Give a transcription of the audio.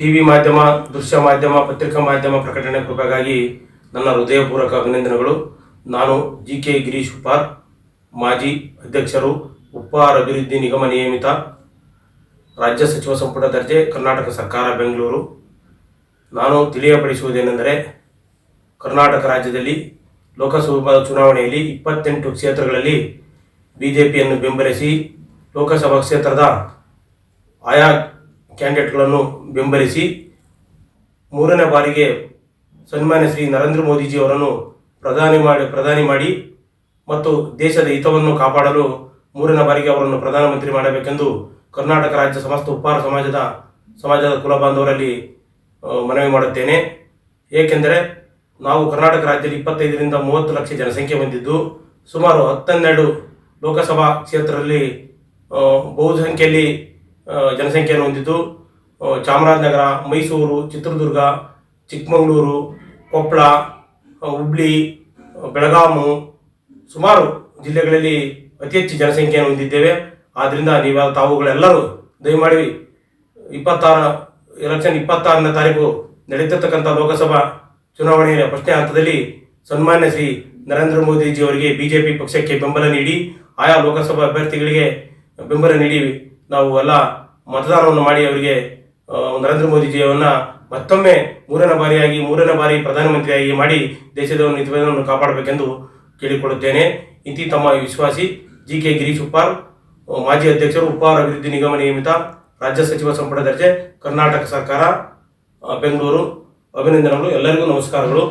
T V ಮಾಧ್ಯಮ, ದೃಶ್ಯ ಮಾಧ್ಯಮ, ಪತ್ರಿಕಾ ಮಾಧ್ಯಮ ಪ್ರಕಟಣೆ ಕೃಪೆಗಾಗಿ ನನ್ನ ಹೃದಯಪೂರ್ವಕ ಅಭಿನಂದನೆಗಳು. ನಾನು ಜಿ ಕೆ ಗಿರೀಶ್ ಉಪ್ಪಾರ್ ಮಾಜಿ ಅಧ್ಯಕ್ಷರು ಉಪ್ಪಾರ್ ಅಭಿವೃದ್ಧಿ ನಿಗಮ ನಿಯಮಿತ, ರಾಜ್ಯ ಸಚಿವ ಸಂಪುಟ ದರ್ಜೆ, ಕರ್ನಾಟಕ ಸರ್ಕಾರ, ಬೆಂಗಳೂರು. ನಾನು ತಿಳಿಯಪಡಿಸುವುದೇನೆಂದರೆ, ಕರ್ನಾಟಕ ರಾಜ್ಯದಲ್ಲಿ ಲೋಕಸಭಾ ಚುನಾವಣೆಯಲ್ಲಿ ಇಪ್ಪತ್ತೆಂಟು ಕ್ಷೇತ್ರಗಳಲ್ಲಿ ಬಿ ಜೆ ಪಿಯನ್ನು ಬೆಂಬಲಿಸಿ ಲೋಕಸಭಾ ಕ್ಷೇತ್ರದ ಆಯಾ ಕ್ಯಾಂಡಿಡೇಟ್ಗಳನ್ನು ಬೆಂಬಲಿಸಿ ಮೂರನೇ ಬಾರಿಗೆ ಸನ್ಮಾನ್ಯ ಶ್ರೀ ನರೇಂದ್ರ ಮೋದಿಜಿ ಅವರನ್ನು ಪ್ರಧಾನಿ ಮಾಡಿ ಪ್ರಧಾನಿ ಮಾಡಿ ಮತ್ತು ದೇಶದ ಹಿತವನ್ನು ಕಾಪಾಡಲು ಮೂರನೇ ಬಾರಿಗೆ ಅವರನ್ನು ಪ್ರಧಾನಮಂತ್ರಿ ಮಾಡಬೇಕೆಂದು ಕರ್ನಾಟಕ ರಾಜ್ಯ ಸಮಸ್ತ ಉಪ್ಪಾರ ಸಮಾಜದ ಸಮಾಜದ ಕುಲ ಬಾಂಧವರಲ್ಲಿ ಮನವಿ ಮಾಡುತ್ತೇನೆ. ಏಕೆಂದರೆ ನಾವು ಕರ್ನಾಟಕ ರಾಜ್ಯದಲ್ಲಿ ಇಪ್ಪತ್ತೈದರಿಂದ ಮೂವತ್ತು ಲಕ್ಷ ಜನಸಂಖ್ಯೆ ಹೊಂದಿದ್ದು, ಸುಮಾರು ಹತ್ತನ್ನೆರಡು ಲೋಕಸಭಾ ಕ್ಷೇತ್ರದಲ್ಲಿ ಬಹುಸಂಖ್ಯೆಯಲ್ಲಿ ಜನಸಂಖ್ಯೆಯನ್ನು ಹೊಂದಿದ್ದು ಚಾಮರಾಜನಗರ, ಮೈಸೂರು, ಚಿತ್ರದುರ್ಗ, ಚಿಕ್ಕಮಗಳೂರು, ಕೊಪ್ಪಳ ಹುಬ್ಳಿ ಬೆಳಗಾಮು ಸುಮಾರು ಜಿಲ್ಲೆಗಳಲ್ಲಿ ಅತಿ ಹೆಚ್ಚು ಜನಸಂಖ್ಯೆಯನ್ನು ಹೊಂದಿದ್ದೇವೆ. ಆದ್ದರಿಂದ ನೀವು ತಾವುಗಳೆಲ್ಲರೂ ದಯಮಾಡಿ ಇಪ್ಪತ್ತಾರ, ಎಲೆಕ್ಷನ್ ಇಪ್ಪತ್ತಾರನೇ ತಾರೀಕು ನಡೆಯುತ್ತಿರ್ತಕ್ಕಂಥ ಲೋಕಸಭಾ ಚುನಾವಣೆಯ ಪ್ರಶ್ನೆ ಹಂತದಲ್ಲಿ ಸನ್ಮಾನ್ಯ ಶ್ರೀ ನರೇಂದ್ರ ಮೋದಿಜಿ ಅವರಿಗೆ ಬಿಜೆಪಿ ಪಕ್ಷಕ್ಕೆ ಬೆಂಬಲ ನೀಡಿ, ಆಯಾ ಲೋಕಸಭಾ ಅಭ್ಯರ್ಥಿಗಳಿಗೆ ಬೆಂಬಲ ನೀಡಿ ನಾವು ಎಲ್ಲ ಮತದಾನವನ್ನು ಮಾಡಿ ಅವರಿಗೆ ನರೇಂದ್ರ ಮೋದಿಜಿಯವನ್ನ ಮತ್ತೊಮ್ಮೆ ಮೂರನೇ ಬಾರಿಯಾಗಿ, ಮೂರನೇ ಬಾರಿ ಪ್ರಧಾನಮಂತ್ರಿಯಾಗಿ ಮಾಡಿ ದೇಶದ ನಿತ್ಯವನ್ನು ಕಾಪಾಡಬೇಕೆಂದು ಕೇಳಿಕೊಳ್ಳುತ್ತೇನೆ. ಇಂತಿ ತಮ್ಮ ವಿಶ್ವಾಸಿ ಜಿ ಕೆ ಗಿರೀಶ್ ಉಪ್ಪಾರ್ ಮಾಜಿ ಅಧ್ಯಕ್ಷರು ಉಪ್ಪಾರ್ ಅಭಿವೃದ್ಧಿ ನಿಗಮ ನಿಯಮಿತ, ರಾಜ್ಯ ಸಚಿವ ಸಂಪುಟ ದರ್ಜೆ, ಕರ್ನಾಟಕ ಸರ್ಕಾರ ಬೆಂಗಳೂರು, ಅಭಿನಂದನೆಗಳು, ಎಲ್ಲರಿಗೂ ನಮಸ್ಕಾರಗಳು.